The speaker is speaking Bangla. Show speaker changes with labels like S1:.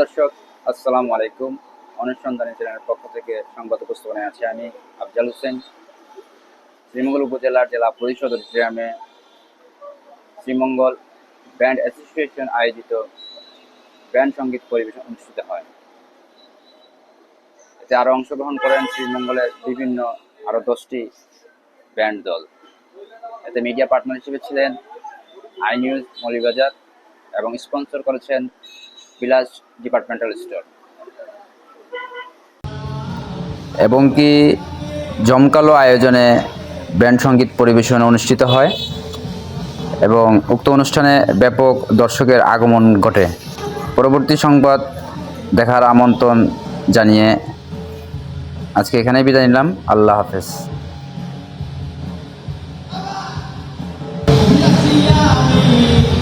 S1: দর্শক, আসসালামু আলাইকুম। অনুসন্ধানী চ্যানেলের পক্ষ থেকে সংবাদ উপস্থাপনায় আছি আমি আফজাল হোসেন। শ্রীমঙ্গল উপজেলার জেলা পরিষদ অডিটোরিয়ামে শ্রীমঙ্গল ব্যান্ড অ্যাসোসিয়েশন আয়োজিত ব্যান্ড সংগীত পরিবেশন অনুষ্ঠিত হয়। এতে আরও অংশগ্রহণ করেন শ্রীমঙ্গলের বিভিন্ন আরও দশটি ব্যান্ড দল। এতে মিডিয়া পার্টনার হিসেবে ছিলেন আই নিউজ, মৌলিবাজার এবং স্পন্সর করেছেন বিলাস ডিপার্টমেন্টাল স্টোর এবং কি জমকালো আয়োজনে ব্যান্ড সংগীত পরিবেশন অনুষ্ঠিত হয় এবং উক্ত অনুষ্ঠানে ব্যাপক দর্শকের আগমন ঘটে। পরবর্তী সংবাদ দেখার আমন্ত্রণ জানিয়ে আজকে এখানেই বিদায় নিলাম। আল্লাহ হাফেজ।
S2: সবাইকে